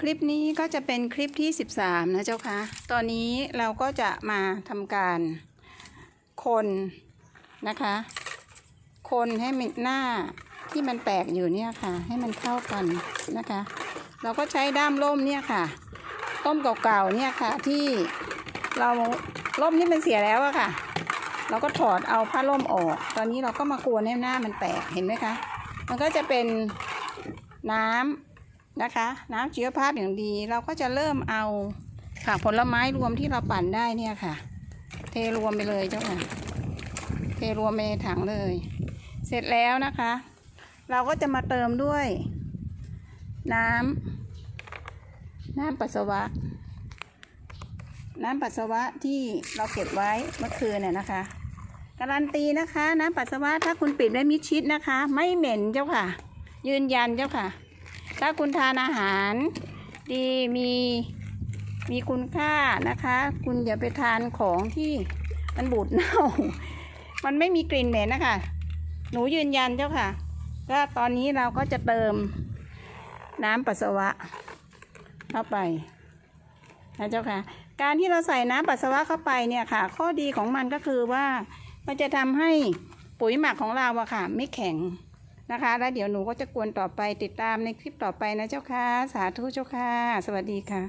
คลิปนี้ก็จะเป็นคลิปที่ 13 นะเจ้าค่ะตอนนี้เราก็จะมาทำการคนนะคะ คนให้มันหน้าที่มันแตกอยู่เนี่ยค่ะ ให้มันเข้ากันนะคะ เราก็ใช้ด้ามร่มเนี่ยค่ะ ต้มเก่าๆเนี่ยค่ะที่เราร่มนี่มันเสียแล้วอะค่ะ เราก็ถอดเอาผ้าร่มออก ตอนนี้เราก็มากวนให้หน้ามันแตกเห็นไหมคะ มันก็จะเป็นน้ำ นะคะ น้ำชีวภาพอย่างดีเราก็จะเริ่มเอาผักผลไม้รวมที่เราปั่นได้เนี่ยค่ะ เทรวมไปเลยเจ้าค่ะเทรวมไปในถังเลย เสร็จแล้วนะคะ เราก็จะมาเติมด้วย น้ำน้ำปัสสาวะ น้ำปัสสาวะที่เราเก็บไว้เมื่อคืนน่ะนะคะการันตีนะคะ น้ำปัสสาวะถ้าคุณปิดไว้มิดชิดนะคะ ไม่เหม็นเจ้าค่ะ ยืนยันเจ้าค่ะ ถ้าคุณทานอาหาร ดีมีมีคุณค่านะคะ คุณอย่าไปทานของที่มันบูดเน่า มันไม่มีกลิ่นเหม็นนะคะ หนูยืนยันเจ้าค่ะ ก็ตอนนี้เราก็จะเติมน้ำปัสสาวะเข้าไปนะเจ้าค่ะ การที่เราใส่น้ำปัสสาวะเข้าไปเนี่ยค่ะ ข้อดีของมันก็คือว่ามันจะทำให้ปุ๋ยหมักของเราอะค่ะ ไม่แข็ง นะคะ แล้วเดี๋ยวหนูก็จะกวนต่อไปติดตามในคลิปต่อไปนะเจ้าค่ะ สาธุเจ้าค่ะ สวัสดีค่ะ